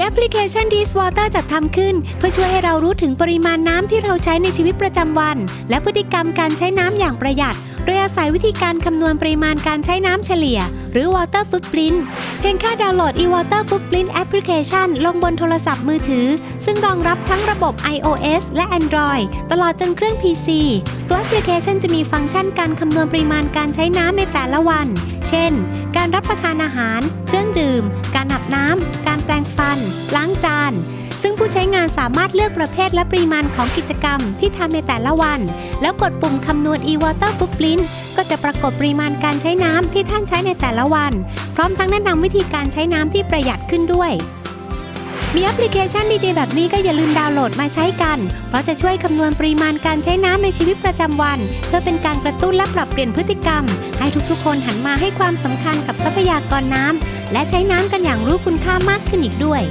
แอปพลิเคชัน Dishwater จัดทำขึ้น เพื่อช่วยให้เรารู้ถึงปริมาณน้ำที่เราใช้ในชีวิตประจำวัน และพฤติกรรมการใช้น้ำอย่างประหยัด โดยอาศัยวิธีการคำนวณปริมาณการใช้น้ำเฉลี่ย หรือ Water Footprint เพียงแค่ดาวน์โหลด e-Water Footprint Application ลงบนโทรศัพท์มือถือ ซึ่งรองรับทั้งระบบ iOS และ Android ตลอดจนเครื่อง PC ตัวแอปพลิเคชันจะมีฟังก์ชันการคำนวณปริมาณการใช้น้ำในแต่ละวัน เช่น การรับประทานอาหาร เครื่องดื่ม การอาบน้ำ การแปรงฟันานสามารถเลือกประเภทและปริมาณของกิจกรรมที่ทำในแต่ละวัน แล้วกดปุ่มคำนวณ e-water footprint ก็จะปรากฏปริมาณการใช้น้ำที่ท่านใช้ในแต่ละวัน พร้อมทั้งแนะนำวิธีการใช้น้ำที่ประหยัดขึ้นด้วย มีแอปพลิเคชันดีๆแบบนี้ก็อย่าลืมดาวน์โหลดมาใช้กัน เพราะจะช่วยคำนวณปริมาณการใช้น้ำในชีวิตประจำวัน เพื่อเป็นการกระตุ้นและปรับเปลี่ยนพฤติกรรม ให้ทุกๆ คนหันมาให้ความสำคัญกับทรัพยากรน้ำและใช้น้ำกันอย่างรู้คุณค่ามากขึ้นอีกด้วย